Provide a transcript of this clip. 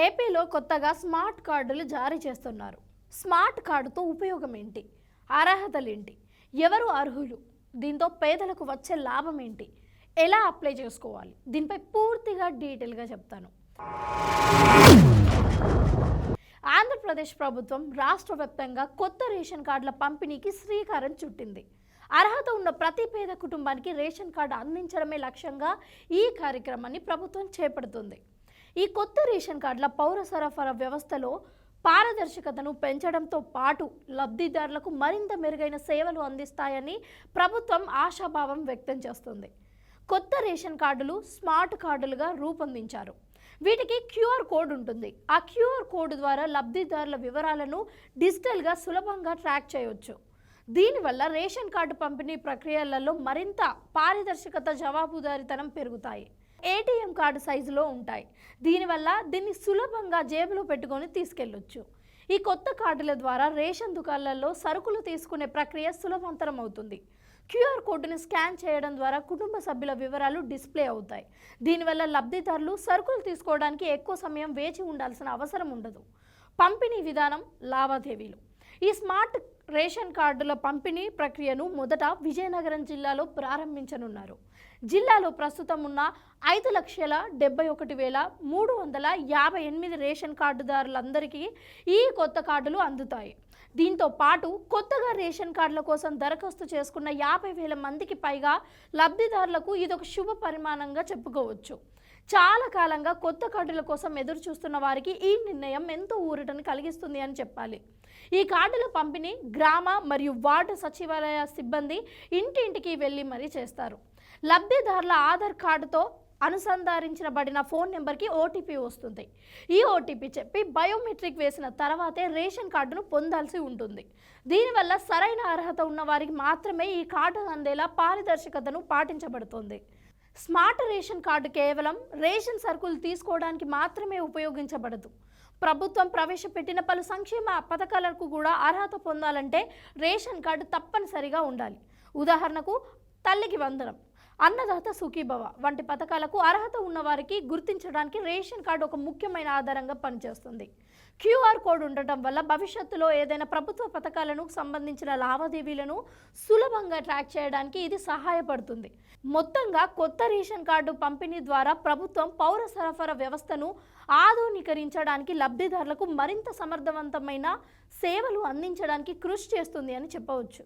ఏపీలో కొత్తగా స్మార్ట్ కార్డులు జారీ చేస్తున్నారు. స్మార్ట్ కార్డుతో ఉపయోగం ఏంటి అర్హతలు ఏంటి ఎవరు అర్హులు? దీంతో పేదలకు వచ్చే లాభం ఏంటి ఎలా అప్లై చేసుకోవాలి? దీనిపై పూర్తిగా డీటెయిల్గా చెప్తాను. ఆంధ్రప్రదేశ్ ప్రభుత్వం రాష్ట్ర వ్యాప్తంగా కొత్త రేషన్ కార్డుల పంపిణీకి శ్రీకారం చుట్టింది. అర్హత ఉన్న ప్రతి పేద కుటుంబానికి రేషన్ కార్డు అందించడమే లక్ష్యంగా ఈ కార్యక్రమాన్ని ప్రభుత్వం చేపడుతుంది. ఈ కొత్త రేషన్ కార్డుల పౌర సరఫరా వ్యవస్థలో పారదర్శకతను పెంచడంతో పాటు లబ్ధిదారులకు మరింత మెరుగైన సేవలు అందిస్తాయని ప్రభుత్వం ఆశాభావం వ్యక్తం చేస్తుంది. కొత్త రేషన్ కార్డులు స్మార్ట్ కార్డులుగా రూపొందించారు. వీటికి క్యూఆర్ కోడ్ ఉంటుంది. ఆ క్యూఆర్ కోడ్ ద్వారా లబ్ధిదారుల వివరాలను డిజిటల్గా సులభంగా ట్రాక్ చేయవచ్చు. దీనివల్ల రేషన్ కార్డు పంపిణీ ప్రక్రియలలో మరింత పారదర్శకత జవాబుదారీతనం పెరుగుతాయి. ఏటీఎం కార్డు సైజులో ఉంటాయి. దీనివల్ల దీన్ని సులభంగా జేబులో పెట్టుకొని తీసుకెళ్ళొచ్చు. ఈ కొత్త కార్డుల ద్వారా రేషన్ దుకాణాలలో సరుకులు తీసుకునే ప్రక్రియ సులభంతరం అవుతుంది. క్యూఆర్ కోడ్ని స్కాన్ చేయడం ద్వారా కుటుంబ సభ్యుల వివరాలు డిస్ప్లే అవుతాయి. దీనివల్ల లబ్ధిదారులు సరుకులు తీసుకోవడానికి ఎక్కువ సమయం వేచి ఉండాల్సిన అవసరం ఉండదు. పంపిణీ విధానం లావాదేవీలు. ఈ స్మార్ట్ రేషన్ కార్డుల పంపిణీ ప్రక్రియను మొదట విజయనగరం జిల్లాలో ప్రారంభించనున్నారు. జిల్లాలో ప్రస్తుతం ఉన్న ఐదు లక్షల డెబ్బై ఒకటి వేల మూడు వందల యాభై ఎనిమిది రేషన్ కార్డుదారులందరికీ ఈ కొత్త కార్డులు అందుతాయి. దీంతో పాటు కొత్తగా రేషన్ కార్డుల కోసం దరఖాస్తు చేసుకున్న యాభై వేల మందికి పైగా లబ్ధిదారులకు ఇదొక శుభ పరిమాణంగా చెప్పుకోవచ్చు. చాలా కాలంగా కొత్త కార్డుల కోసం ఎదురు చూస్తున్న వారికి ఈ నిర్ణయం ఎంతో ఊరటను కలిగిస్తుంది అని చెప్పాలి. ఈ కార్డుల పంపిణీ గ్రామ మరియు వార్డు సచివాలయ సిబ్బంది ఇంటింటికి వెళ్ళి మరీ చేస్తారు. లబ్ధిదారుల ఆధార్ కార్డుతో అనుసంధానించబడిన ఫోన్ నెంబర్కి ఓటీపీ వస్తుంది. ఈ ఓటీపీ చెప్పి బయోమెట్రిక్ వేసిన తర్వాతే రేషన్ కార్డును పొందాల్సి ఉంటుంది. దీనివల్ల సరైన అర్హత ఉన్న వారికి మాత్రమే ఈ కార్డు అందేలా పారదర్శకతను పాటించబడుతుంది. స్మార్ట్ రేషన్ కార్డు కేవలం రేషన్ సరుకులు తీసుకోవడానికి మాత్రమే ఉపయోగించబడదు. ప్రభుత్వం ప్రవేశపెట్టిన పలు సంక్షేమ పథకాలకు కూడా అర్హత పొందాలంటే రేషన్ కార్డు తప్పనిసరిగా ఉండాలి. ఉదాహరణకు తల్లికి వందనం. అన్నదాత సుఖీభవ వంటి పథకాలకు అర్హత ఉన్నవారికి గుర్తించడానికి రేషన్ కార్డు ఒక ముఖ్యమైన ఆధారంగా పనిచేస్తుంది. క్యూఆర్ కోడ్ ఉండటం వల్ల భవిష్యత్తులో ఏదైనా ప్రభుత్వ పథకాలను సంబంధించిన లావాదేవీలను సులభంగా ట్రాక్ చేయడానికి ఇది సహాయపడుతుంది. మొత్తంగా కొత్త రేషన్ కార్డు పంపిణీ ద్వారా ప్రభుత్వం పౌర సరఫరా వ్యవస్థను ఆధునీకరించడానికి లబ్ధిదారులకు మరింత సమర్థవంతమైన సేవలు అందించడానికి కృషి చేస్తుంది అని చెప్పవచ్చు.